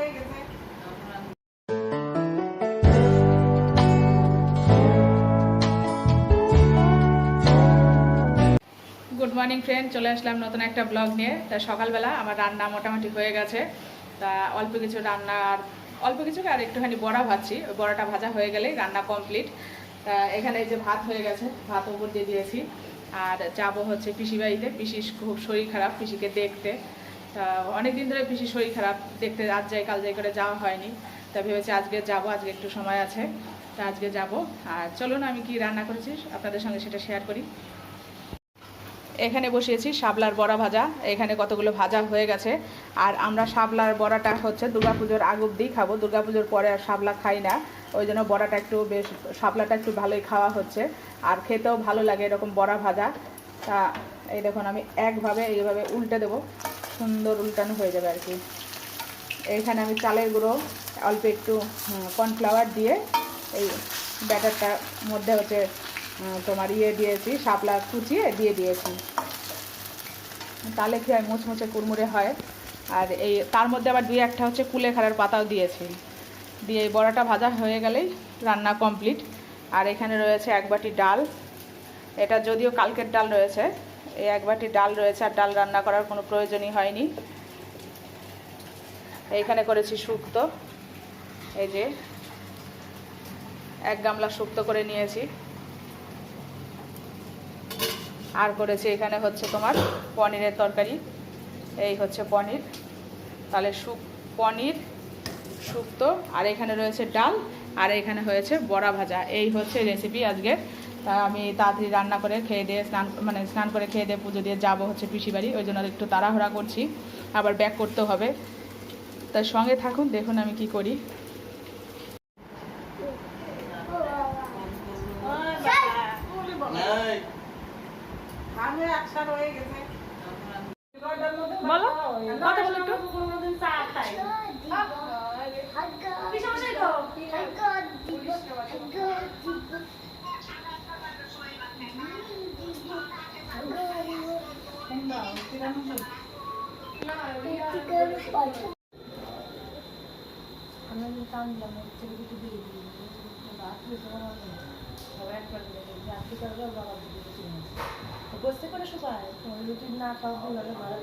Good morning friend চলে আসলাম নতুন একটা ব্লগ নিয়ে। তা সকালবেলা আমার রান্না মোটামুটি হয়ে গেছে। তা অল্প কিছু রান্না আর অল্প কিছু আর একটুখানি বড়া ভাজছি। ওই বড়াটা ভাজা হয়ে গেলেই রান্না কমপ্লিট তা এখানে এই যে ভাত হয়ে গেছে, ভাত উপর দিয়ে দিয়েছি। আর যাব হচ্ছে পিসি বাড়িতে পিসির খুব শরীর খারাপ, পিসিকে দেখতে। তা অনেক দিন ধরে পিসির শরীর খারাপ, দেখতে আজ যাই কাল যাই করে যাওয়া হয়নি। তা ভেবেছি আজকে যাব, আজকে একটু সময় আছে। তা আজকে যাব। আর চলুন, আমি কি রান্না করেছি আপনাদের সঙ্গে সেটা শেয়ার করি। এখানে বসিয়েছি শাপলার বড়া ভাজা। এখানে কতগুলো ভাজা হয়ে গেছে। আর আমরা শাপলার বড়াটা হচ্ছে দুর্গাপুজোর আগ অব্দিই খাব। দুর্গাপুজোর পরে আর শাপলা খাই না। ওই জন্য বড়াটা একটু বেশ শাপলাটা একটু ভালোই খাওয়া হচ্ছে। আর খেতেও ভালো লাগে এরকম বড়া ভাজা। তা এই দেখুন, আমি একভাবে এইভাবে উল্টে দেবো। সুন্দর উল্টানো হয়ে যাবে আর কি। এইখানে আমি চালের গুঁড়ো, অল্প একটু কর্নফ্লাওয়ার দিয়ে এই ব্যাটারটার মধ্যে হচ্ছে তোমার ইয়ে দিয়েছি, শাপলা কুচিয়ে দিয়ে দিয়েছি। তাহলে কি হয়, মুচমুচে কুড়মুড়ে হয়। আর এই, তার মধ্যে আবার দুই একটা হচ্ছে কুলেখাড়ার পাতাও দিয়েছি। দিয়ে এই বড়াটা ভাজা হয়ে গেলেই রান্না কমপ্লিট। আর এখানে রয়েছে এক বাটি ডাল। এটা যদিও কালকের ডাল রয়েছে এই এক বাটি ডাল রয়েছে, আর ডাল রান্না করার কোনো প্রয়োজনই হয়নি। এইখানে করেছি শুক্তো। এই যে এক গামলা শুক্তো করে নিয়েছি। আর করেছি এখানে হচ্ছে তোমার পনিরের তরকারি। এই হচ্ছে পনির। তাহলে শুক পনির, শুক্তো, আর এখানে রয়েছে ডাল, আর এখানে হয়েছে বড়া ভাজা। এই হচ্ছে রেসিপি আজকের তা আমি তাড়াতাড়ি রান্না করে খেয়ে দিয়ে স্নান মানে স্নান করে খেয়ে দিয়ে পুজো দিয়ে যাব হচ্ছে পিসি বাড়ি ওই জন্য একটু তাড়াহুড়া করছি। আবার ব্যাক করতে হবে। তার সঙ্গে থাকুন দেখুন আমি কি করি। আমি একসার হয়ে গেছে বলো কথা বলো একটু বসতে করে সবাই রুটি না খাওয়া ভালো লাগে ভালো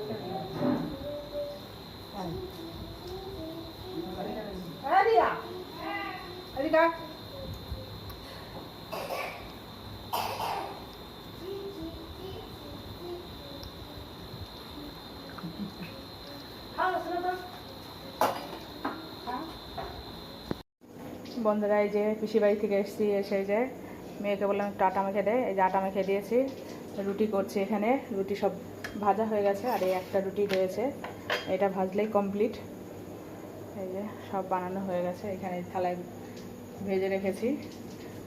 রিয়া এদিকে আয়। খাও শোনো তো বন্ধুরা, এই যে পিসি বাড়ি থেকে এসেছি, এসে যে মেয়েকে বললাম, একটু আটা মেখে দেয় এই যে আটা মেখে দিয়েছি, রুটি করছি এখানে। রুটি সব ভাজা হয়ে গেছে, আর এই একটা রুটি রয়েছে। এটা ভাজলেই কমপ্লিট। এই যে সব বানানো হয়ে গেছে, এখানে থালায় ভেজে রেখেছি।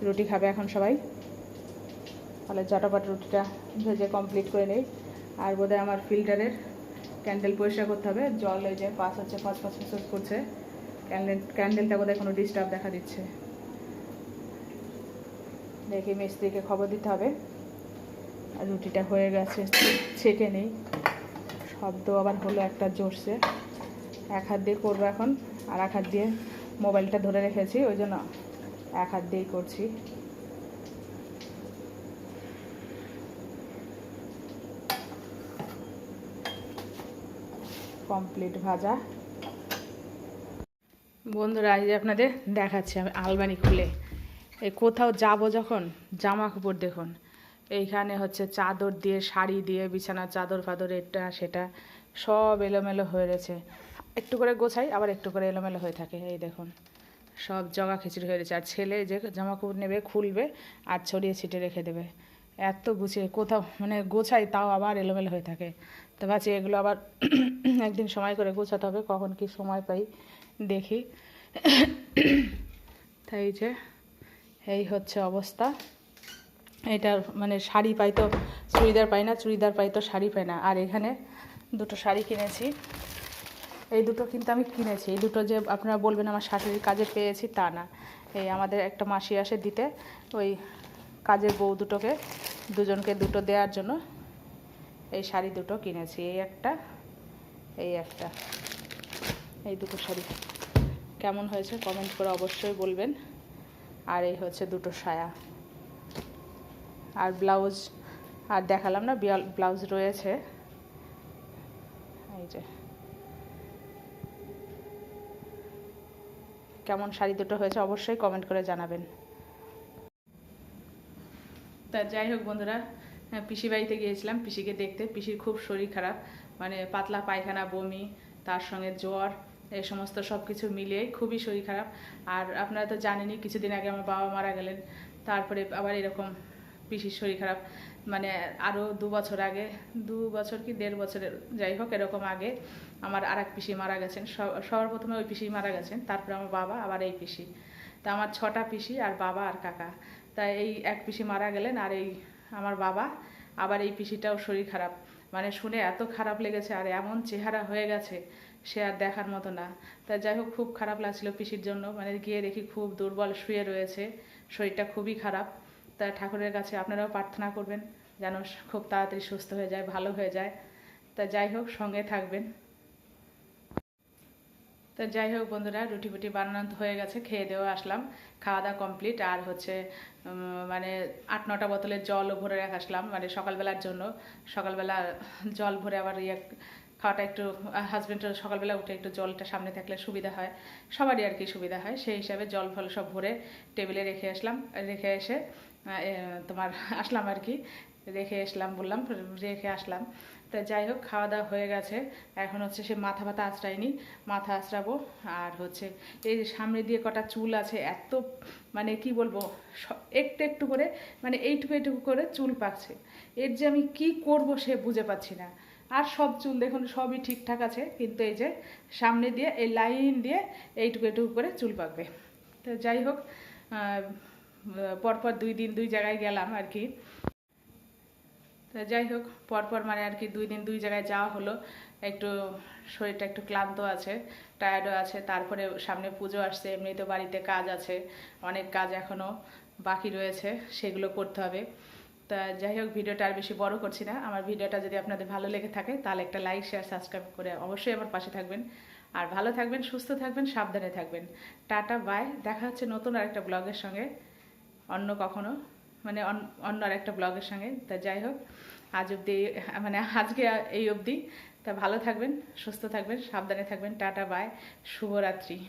রুটি খাবে এখন সবাই। তাহলে চটাপট রুটিটা ভেজে কমপ্লিট করে নেই। আর বোধহয় আমার ফিল্টারের ক্যান্ডেল পরিষ্কার করতে হবে। জল এই যে পাস হচ্ছে পাঁচ পাঁচ পাঁচ করছে। ক্যান্ডেল, ক্যান্ডেলটা বোধহয় কোনো ডিস্টার্ব দেখা দিচ্ছে। দেখি মিস্ত্রিকে খবর দিতে হবে। আর রুটিটা হয়ে গেছে, ছেঁকে নেই। শব্দ আবার হলো একটা জোরসে। এক হাত দিয়ে করব এখন, আর এক হাত দিয়ে মোবাইলটা ধরে রেখেছি, ওই জন্য এক হাত দিয়েই করছি। কমপ্লিট ভাজা। বন্ধুরা আজ আপনাদের দেখাচ্ছি আমি আলমারি খুলে। এই কোথাও যাব যখন, জামা কাপড় দেখুন। এইখানে হচ্ছে চাদর দিয়ে, শাড়ি দিয়ে, বিছানার চাদর ফাদর, এটা, সেটা, সব এলোমেলো হয়ে রয়েছে একটু করে গোছাই, আবার একটু করে এলোমেলো হয়ে থাকে। এই দেখুন, সব জগা খিচুড়ি হয়ে রয়েছে আর ছেলে যে জামা কাপড় নেবে, খুলবে আর ছড়িয়ে ছিটে রেখে দেবে। এত গুছিয়ে, কোথাও মানে গোছাই, তাও আবার এলোমেলো হয়ে থাকে। তো ভাবছি এগুলো আবার একদিন সময় করে গোছাতে হবে, কখন কি সময় পাই দেখি। তাই যে, এই হচ্ছে অবস্থা। এটার মানে শাড়ি পাই তো, চুড়িদার পাই না, চুড়িদার পাই তো শাড়ি পাই না। আর এখানে দুটো শাড়ি কিনেছি। এই দুটো কিন্তু আমি কিনেছি। এই দুটো যে আপনারা বলবেন আমার শাশুড়ির কাজে পেয়েছি, তা না। এই আমাদের একটা মাসি আসে দিতে, ওই কাজের বউ দুটোকে, দুজনকে দুটো দেওয়ার জন্য। এই শাড়ি দুটো কিনেছি, এই একটা এই একটা। এই দুটো শাড়ি। কেমন হয়েছে কমেন্ট করে অবশ্যই বলবেন। আর এই হচ্ছে দুটো সায়া। আর ব্লাউজ, আর দেখালাম না ব্লাউজ রয়েছে। এই যে। কেমন শাড়ি দুটো হয়েছে অবশ্যই কমেন্ট করে জানাবেন। তা যাই হোক বন্ধুরা পিসি বাড়িতে গিয়েছিলাম। পিসিকে দেখতে পিসির খুব শরীর খারাপ। মানে পাতলা পায়খানা, বমি, তার সঙ্গে জ্বর এই সমস্ত সব কিছু মিলিয়ে খুবই শরীর খারাপ। আর আপনারা তো জানেনই, কিছুদিন আগে আমার বাবা মারা গেলেন। তারপরে আবার এরকম পিসির শরীর খারাপ। মানে আরও দু বছর আগে, দু বছর কি দেড় বছরের, যাই হোক, এরকম আগে আমার আর এক পিসি মারা গেছেন। সব- সবার প্রথমে ওই পিসি মারা গেছেন। তারপরে আমার বাবা, আবার এই পিসি। তা আমার ছটা পিসি, আর বাবা আর কাকা। তা এই এক পিসি মারা গেলেন, আর এই আমার বাবা, আবার এই পিসিটাও শরীর খারাপ। মানে শুনে এত খারাপ লেগেছে আর এমন চেহারা হয়ে গেছে, সে আর দেখার মতো না। তা যাই হোক, খুব খারাপ লাগছিল পিসির জন্য। মানে গিয়ে দেখি খুব দুর্বল শুয়ে রয়েছে, শরীরটা খুবই খারাপ। তা ঠাকুরের কাছে আপনারাও প্রার্থনা করবেন, যেন খুব তাড়াতাড়ি সুস্থ হয়ে যায়, ভালো হয়ে যায়। তা যাই হোক, সঙ্গে থাকবেন। তো যাই হোক বন্ধুরা রুটি ফুটি বানানো হয়ে গেছে, খেয়ে দেওয়া আসলাম। খাওয়া দাওয়া কমপ্লিট আর হচ্ছে মানে আট নটা বোতলের জলও ভরে রেখে আসলাম মানে সকালবেলার জন্য। সকালবেলা জল ভরে আবার ইয়ে খাওয়াটা একটু হাজব্যান্ডের সকালবেলা উঠে একটু জলটা সামনে থাকলে সুবিধা হয়। সবারই আর কি সুবিধা হয়, সেই হিসাবে জল ফল সব ভরে টেবিলে রেখে আসলাম। রেখে এসে তোমার আসলাম আর কি। রেখে এসলাম বললাম, রেখে আসলাম। তা যাই হোক, খাওয়া দাওয়া হয়ে গেছে। এখন হচ্ছে সে মাথা ব্যথা আঁচড়াইনি মাথা আঁচড়াবো আর হচ্ছে এই যে সামনে দিয়ে কটা চুল আছে, এত মানে কি বলব একটু একটু করে মানে এইটুকু এইটুকু করে চুল পাকছে। এর যে আমি কি করব সে বুঝে পাচ্ছি না। আর সব চুল দেখুন, সবই ঠিকঠাক আছে, কিন্তু এই যে সামনে দিয়ে, এই লাইন দিয়ে এইটুকু এইটুকু করে চুল পাকবে। তো যাই হোক পরপর দুই দিন দুই জায়গায় গেলাম আর কি। তা যাই হোক, পরপর মানে আর কি দুই দিন দুই জায়গায় যাওয়া হলো। একটু শরীরটা একটু ক্লান্ত আছে, টায়ার্ডও আছে, তারপরে সামনে পুজো আসছে এমনি তো বাড়িতে কাজ আছে, অনেক কাজ এখনও বাকি রয়েছে, সেগুলো করতে হবে। তা যাই হোক, ভিডিওটা আর বেশি বড় করছি না। আমার ভিডিওটা যদি আপনাদের ভালো লেগে থাকে, তাহলে একটা লাইক, শেয়ার, সাবস্ক্রাইব করে অবশ্যই আমার পাশে থাকবেন। আর ভালো থাকবেন, সুস্থ থাকবেন, সাবধানে থাকবেন। Tata, bye. দেখা হচ্ছে নতুন আরেকটা ব্লগের সঙ্গে, অন্য কখনো। মানে অন- অন্য আর একটা ব্লগের সঙ্গে, তা যাই হোক, আজ অবধি মানে আজকে এই অবধি, তা ভালো থাকবেন, সুস্থ থাকবেন, সাবধানে থাকবেন, টাটা বাই শুভরাত্রি।